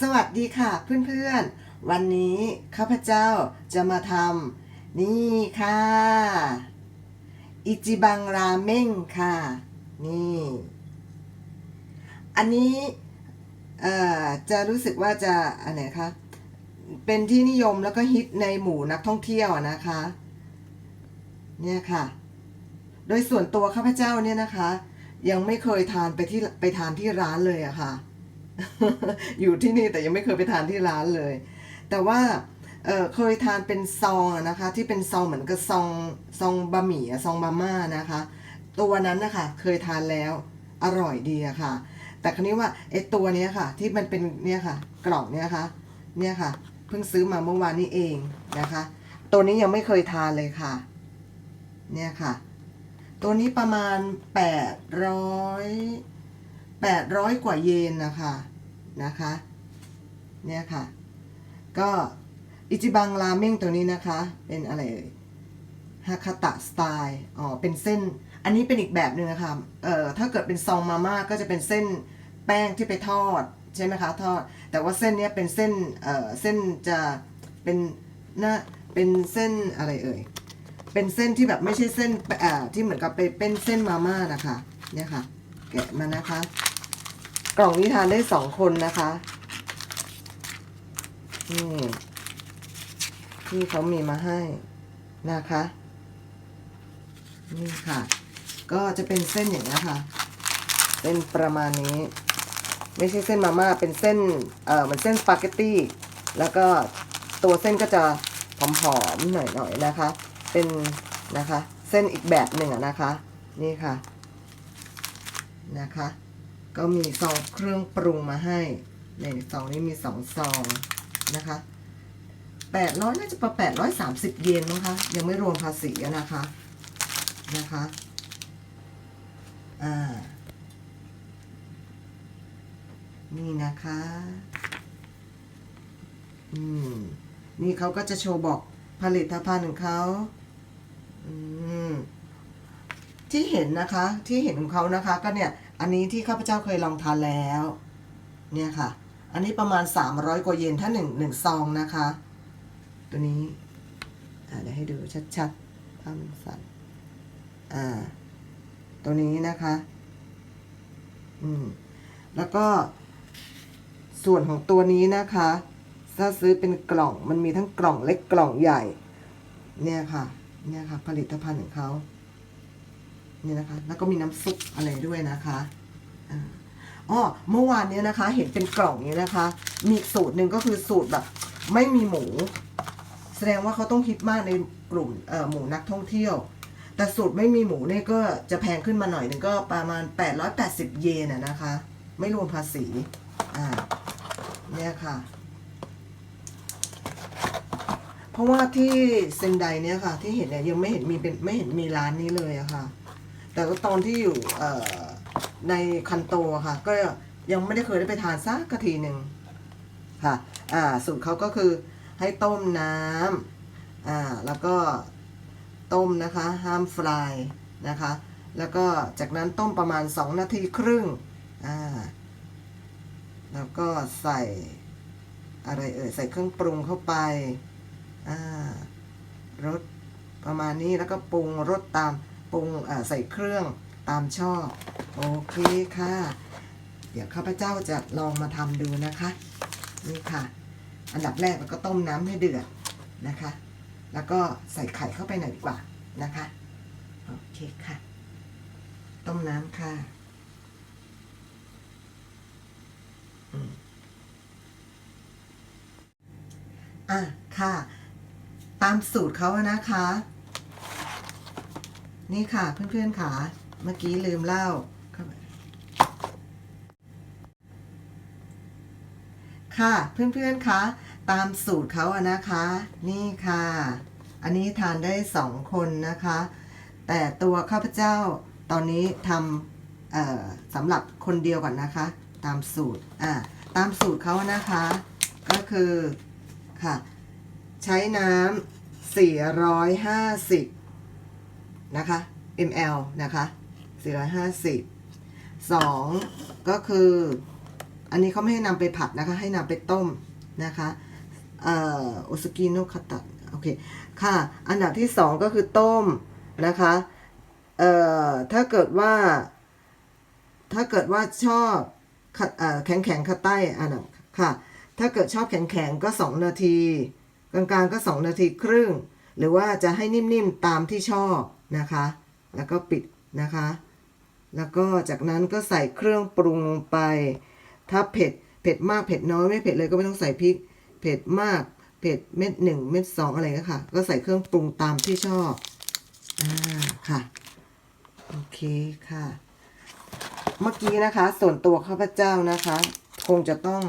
สวัสดีค่ะเพื่อนๆ วันนี้ข้าพเจ้าจะมาทำนี่ค่ะ อิจิบังราเม่งค่ะ นี่ อันนี้จะรู้สึกว่าจะอันไหนคะ เป็นที่นิยมแล้วก็ฮิตในหมู่นักท่องเที่ยวนะคะ เนี่ยค่ะ โดยส่วนตัวข้าพเจ้าเนี่ยนะคะ ยังไม่เคยทานไปที่ไปทานที่ร้านเลยอะค่ะ อยู่ที่นี่แต่ยังไม่เคยไปทานที่ร้านเลย แต่ว่าเเคยทานเป็นซองนะคะ ที่เป็นซองเหมือนกับซองซองบะหมี่ซองมาม่านะคะ ตัวนั้นนะคะเคยทานแล้วอร่อยดีอะค่ะ แต่คราวนี้ว่าไอ้ตัวนี้ค่ะ ที่มันเป็นเนี่ยค่ะ กล่องเนี่ยค่ะเนี่ยค่ะ เพิ่งซื้อมาเมื่อวานนี้เองนะคะ ตัวนี้ยังไม่เคยทานเลยค่ะ เนี่ยค่ะ ตัวนี้ประมาณ800 800 กว่าเยนนะคะนะคะเนี่ยค่ะ ก็อิจิบังราเม่งตัวนี้นะคะ เป็นอะไรเอ่ยฮาคาตะสไตล์อ๋อเป็นเส้น อันนี้เป็นอีกแบบหนึ่งนะคะเอ่อถ้าเกิดเป็นซองมาม่าก็จะเป็นเส้นแป้งที่ไปทอดใช่ไหมคะทอด แต่ว่าเส้นเนี้ยเป็นเส้นเอ่อเส้นจะเป็นหน้าเป็นเส้นอะไรเอ่ยเป็นเส้นที่แบบไม่ใช่เส้นอ่าที่เหมือนกับไปเป็นเส้นมาม่านะคะเนี่ยค่ะแกะมานะคะ กล่องนี้ทานได้สองคนนะคะนี่ที่เขามีมาให้นะคะ นี่ค่ะ ก็จะเป็นเส้นอย่างนี้ค่ะ เป็นประมาณนี้ ไม่ใช่เส้นมาม่าเป็นเส้นเอ่อเหมือนเส้นสปาเกตตี้แล้วก็ตัวเส้นก็จะหอมๆหน่อยๆนะคะ เป็นนะคะ เส้นอีกแบบหนึ่งนะคะ นี่ค่ะนะคะ ก็มีซองเครื่องปรุงมาให้ในซองนี้มีสองซองนะคะแปดร้อยน่าจะประแปดร้อยสามสิบเยนนะคะยังไม่รวมภาษีนะคะนะคะอ่านี่นะคะ อืม นี่เขาก็จะโชว์บอกผลิตภัณฑ์ของเขาอืมที่เห็นนะคะ ที่เห็นของเขานะคะ ก็เนี่ย อันนี้ที่ข้าพเจ้าเคยลองทานแล้ว เนี่ยค่ะ อันนี้ประมาณ 300 กว่าเยนถ้าหนึ่งหนึ่งซองนะคะ ตัวนี้เดี๋ยวให้ดูชัดๆภาพมันสั่นอ่า ตัวนี้นะคะ อืม แล้วก็ ส่วนของตัวนี้นะคะ ถ้าซื้อเป็นกล่องมันมีทั้งกล่องเล็กกล่องใหญ่ เนี่ยค่ะ เนี่ยค่ะ ผลิตภัณฑ์ของเขา นี่นะคะ แล้วก็มีน้ำซุปอะไรด้วยนะคะอ๋อเมื่อวานเนี้ยนะคะ เห็นเป็นกล่องนี้นะคะ มีสูตรหนึ่งก็คือสูตรแบบ ไม่มีหมู แสดงว่าเขาต้องฮิตมากในกลุ่มเอ่อหมูนักท่องเที่ยว แต่สูตรไม่มีหมูเนี่ยก็จะแพงขึ้นมาหน่อยหนึ่งก็ประมาณ 880 เยนอะนะคะ ไม่รวมภาษีอ่าเนี่ยค่ะ เพราะว่าที่เซนไดเนี่ยค่ะ ที่เห็นเนี่ยยังไม่เห็นมีเป็นไม่เห็นมีร้านนี้เลยอะค่ะ แต่ตอนที่อยู่ในคันโตค่ะ ก็ยังไม่ได้เคยได้ไปทานสักทีหนึ่งค่ะอ่าสูตรเขาก็คือให้ต้มน้ำอ่าแล้วก็ต้มนะคะห้ามฟรายนะคะ แล้วก็จากนั้นต้มประมาณ 2 นาทีครึ่งอ่าแล้วก็ใส่อะไรเอ่ยใส่เครื่องปรุงเข้าไปอ่ารสประมาณนี้แล้วก็ปรุงรสตาม ปรุงใส่เครื่องตามชอบ โอเคค่ะ เดี๋ยวข้าพเจ้าจะลองมาทำดูนะคะ นี่ค่ะ อันดับแรกเราก็ต้มน้ำให้เดือดนะคะ แล้วก็ใส่ไข่เข้าไปหน่อยดีกว่านะคะ โอเคค่ะ ต้มน้ำค่ะอะค่ะ ตามสูตรเขานะคะ นี่ค่ะเพื่อนๆค่ะ เมื่อกี้ลืมเล่า ค่ะเพื่อนๆคะตามสูตรเขาอะนะคะ นี่ค่ะ อันนี้ทานได้สองคนนะคะ แต่ตัวข้าพเจ้าตอนนี้ทำสำหรับคนเดียวก่อนนะคะ ตามสูตรอ่าตามสูตรเขานะคะ ก็คือค่ะ ใช้น้ำ450 นะคะ ml นะคะ 450 2 ก็คือ อันนี้เขาไม่ให้นำไปผัดนะคะ ให้นำไปต้มนะคะเอ่อโอสกิโนคาตะโอเค ค่ะ อันดับที่สองก็คือต้มนะคะ เอ่อ ถ้าเกิดว่า ถ้าเกิดว่าชอบเอ่อแข็งแข็งๆขัดใต้อันนั้นค่ะ ถ้าเกิดชอบแข็งแข็งก็ 2 นาที กลางๆก็ 2 นาทีครึ่ง หรือว่าจะให้นิ่มๆตามที่ชอบนะคะ แล้วก็ปิดนะคะ แล้วก็จากนั้นก็ใส่เครื่องปรุงลงไป ถ้าเผ็ดเผ็ดมากเผ็ดน้อยไม่เผ็ดเลยก็ไม่ต้องใส่พริก เผ็ดมากเผ็ดเม็ดหนึ่งเม็ดสองอะไรก็ค่ะ ก็ใส่เครื่องปรุงตามที่ชอบอ่าค่ะโอเคค่ะ เมื่อกี้นะคะ ส่วนตัวข้าพเจ้านะคะ คงจะต้อง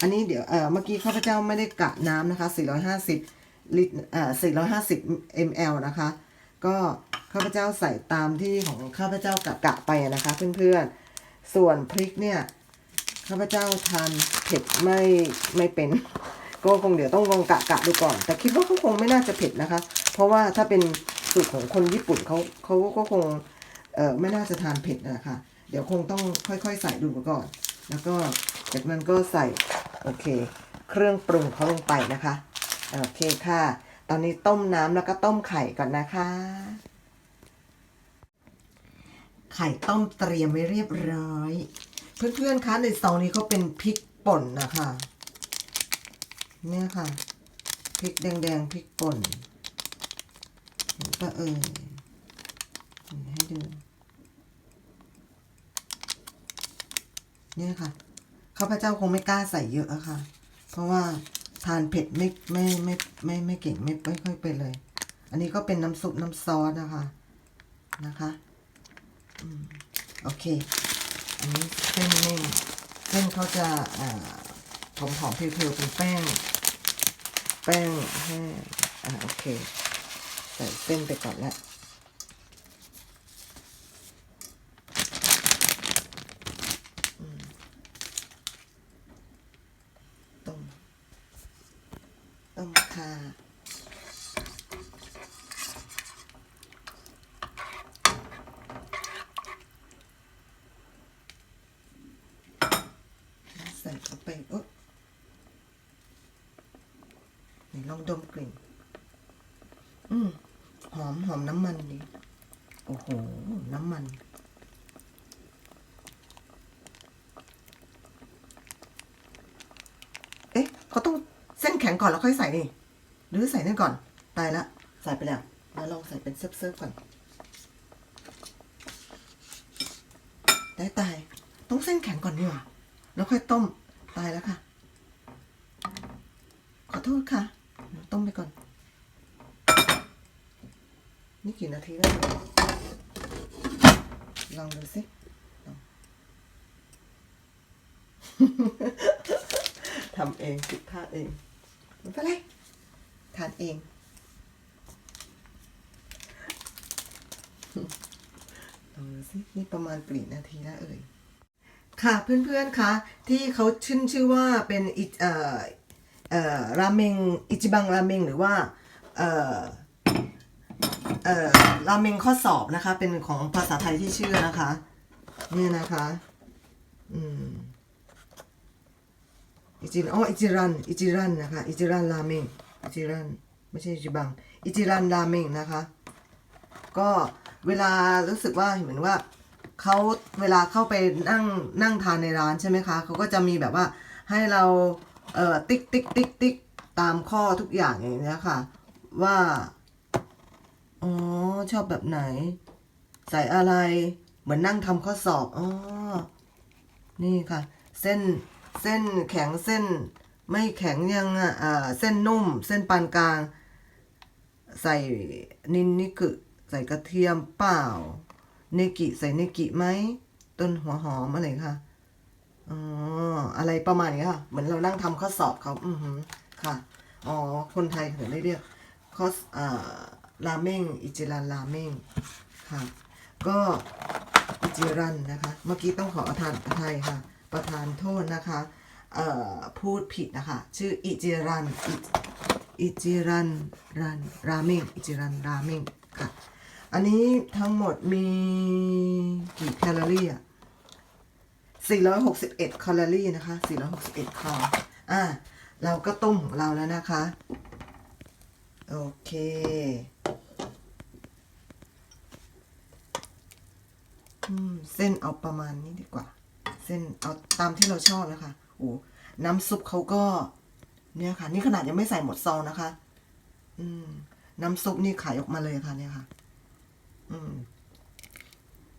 อันนี้เดี๋ยวเออเมื่อกี้ข้าพเจ้าไม่ได้กะน้ำนะคะ 450 ลิตรเอ่อ450 ml นะคะ ก็ข้าพเจ้าใส่ตามที่ของข้าพเจ้ากะกะไปนะคะเพื่อนๆ ส่วนพริกเนี่ยข้าพเจ้าทานเผ็ดไม่ไม่เป็น ก็คงเดี๋ยวต้องลองกะกะดูก่อน แต่คิดว่าเขาคงไม่น่าจะเผ็ดนะคะ เพราะว่าถ้าเป็นสูตรของคนญี่ปุ่นเขาเขาก็คงเออไม่น่าจะทานเผ็ดนะคะเดี๋ยวคงต้องค่อยๆ ใส่ดูก่อน แล้วก็จากนั้นก็ใส่โอเค เครื่องปรุงเขาลงไปนะคะ โอเคค่ะ ตอนนี้ต้มน้ำแล้วก็ต้มไข่ก่อนนะคะ ไข่ต้มเตรียมไว้เรียบร้อย เพื่อนๆคะในซองนี้เขาเป็นพริกป่นนะคะเนี่ยค่ะพริกแดงๆพริกป่นเห็นปะเอ่ยเห็นให้ดูเนี่ยค่ะข้าพเจ้าคงไม่กล้าใส่เยอะอะค่ะ เพราะว่า ทานเผ็ดไม่ไม่ไม่ไม่ไม่เก่งไม่ไม่ค่อยเป็นเลย อันนี้ก็เป็นน้ำซุปน้ำซอสนะคะนะคะอโอเค อันนี้เส้นนิ่มเส้นเขาจะหอมหอมๆเพียวๆเป็นแป้ง แป้งแห้งอ่าโอเค ใส่เส้นไปก่อนละอืมต้ม ต้มค่ะ ใส่เข้าไปโอ๊ะลองดมกลิ่น อืมหอมหอมน้ำมันดีโอ้โห น้ำมันเอ๊ะเขาต้องเส้นแข็งก่อนแล้วค่อยใส่นี่ หรือใส่นั่นก่อน ตายละ ใส่ไปแล้ว แล้วลองใส่เป็นเซิร์ฟๆก่อน ได้ตาย ต้องเส้นแข็งก่อนดีกว่า แล้วค่อยต้ม ตายแล้วค่ะ ขอโทษค่ะ ต้มไปก่อน นี่กี่นาทีแล้ว ลองดูสิทำเองผิดพลาดเองไม่เป็นไร ทานเอง ลองดูสินี่ประมาณกี่นาทีแล้วเอ่ย ค่ะเพื่อนๆคะที่เขาชื่นชื่อว่าเป็นอิเอ่อเอ่อราเมงอิจิบังราเมงหรือว่าเอ่อเอ่อราเมงข้อสอบนะคะ เป็นของภาษาไทยที่ชื่อนะคะเนี่ยนะคะ อืมอิจิอ๋ออิจิรัน อิจิรันนะคะ อิจิรันราเมง อิจิรันไม่ใช่อิจิบังอิจิรันราเมงนะคะ ก็เวลารู้สึกว่าเหมือนว่าเขาเวลาเข้าไปนั่งนั่งทานในร้านใช่ไหมคะเขาก็จะมีแบบว่าให้เราเอ่อติ๊กติ๊กติ๊กติ๊กตามข้อทุกอย่างอย่างนี้ค่ะ ว่าอ๋อชอบแบบไหน ใส่อะไรเหมือนนั่งทำข้อสอบอ๋อนี่ค่ะ เส้นเส้นแข็งเส้น ไม่แข็งยังอะอ่าเส้นนุ่ม เส้นปานกลาง ใส่นินนิกุใส่กระเทียมเปล่าเนกิใส่เนกิไหมต้นหัวหอมอะไรค่ะอ๋ออะไรประมาณนี้ค่ะ เหมือนเรานั่งทำข้อสอบเขาอือหือค่ะอ๋อคนไทยถึงได้เรียกข้อสอ่าราเมงอิจิรันราเมงค่ะ ก็อิจิรันนะคะ เมื่อกี้ต้องขออทานอภัยค่ะ ประธานโทษนะคะ พูดผิดนะคะ ชื่ออิจิรันอิจิรันรันราเมงอิจิรันราเมงค่ะ อันนี้ทั้งหมดมีกี่แคลอรี่อะ461 แคลอรี่นะคะ 461คาร์อะเราก็ต้มของเราแล้วนะคะ โอเค เส้นเอาประมาณนี้ดีกว่า เส้นเอาตามที่เราชอบนะคะ โอ้น้ำซุปเขาก็ เนี่ยค่ะ นี่ขนาดยังไม่ใส่หมดซองนะคะ อืม น้ำซุปนี่ขายออกมาเลยค่ะ เนี่ยค่ะ อืม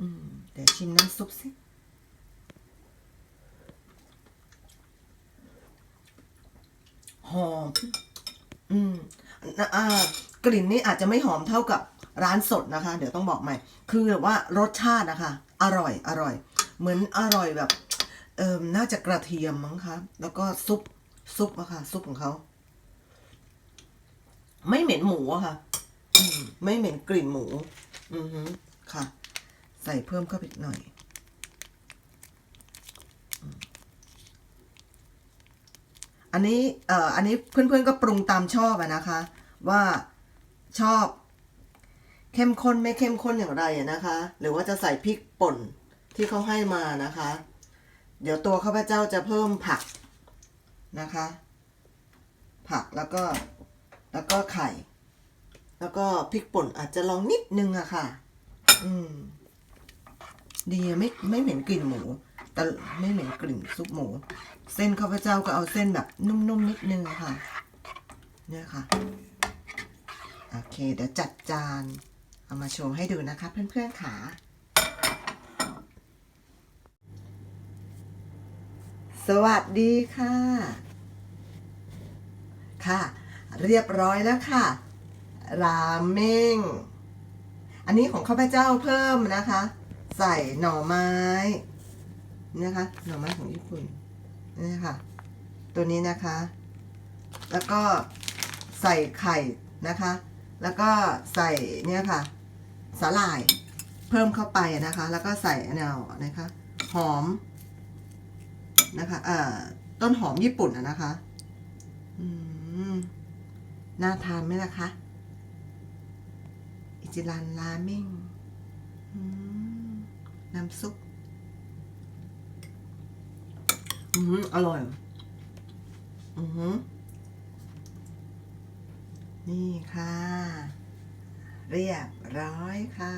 อืม เดี๋ยวชิมน้ำซุปสิหอม อืมนะอ่ากลิ่นนี่อาจจะไม่หอมเท่ากับร้านสดนะคะ เดี๋ยวต้องบอกใหม่ คือแบบว่ารสชาตินะคะ อร่อย อร่อย เหมือนอร่อยแบบ เอิมน่าจะกระเทียมมั้งคะแล้วก็ซุปซุปอะค่ะ ซุปของเขาไม่เหม็นหมูอะค่ะไม่เหม็นกลิ่นหมู อือฮึค่ะ ใส่เพิ่มเข้าไปหน่อย อันนี้เอ่ออันนี้เพื่อนๆก็ปรุงตามชอบอะนะคะ ว่าชอบ เข้มข้นไม่เข้มข้นอย่างไรอะนะคะ หรือว่าจะใส่พริกป่นที่เขาให้มานะคะ เดี๋ยวตัวข้าพเจ้าจะเพิ่มผักนะคะ ผักแล้วก็แล้วก็ไข่ แล้วก็พริกป่นอาจจะลองนิดนึงอะค่ะ อืม ดีไม่ไม่เหม็นกลิ่นหมู แต่ไม่เหม็นกลิ่นซุปหมู เส้นข้าพเจ้าก็เอาเส้นแบบนุ่มๆนิดนึงอะค่ะ เนี่ยค่ะ โอเค เดี๋ยวจัดจาน เอามาโชว์ให้ดูนะคะเพื่อนๆค่ะ สวัสดีค่ะ ค่ะ เรียบร้อยแล้วค่ะ ราเมง อันนี้ของข้าพเจ้าเพิ่มนะคะ ใส่หน่อไม้นะคะ หน่อไม้ของญี่ปุ่นนี่ค่ะ ตัวนี้นะคะ แล้วก็ใส่ไข่นะคะ แล้วก็ใส่เนี่ยค่ะ สาหร่ายเพิ่มเข้าไปนะคะ แล้วก็ใส่อันเอานะคะ หอม นะคะเอ่อต้นหอมญี่ปุ่นอะนะคะ อืม น่าทานไหมล่ะคะ อิจิรันราเมงน้ำซุป อืมอร่อย อือหือนี่ค่ะ เรียบร้อยค่ะ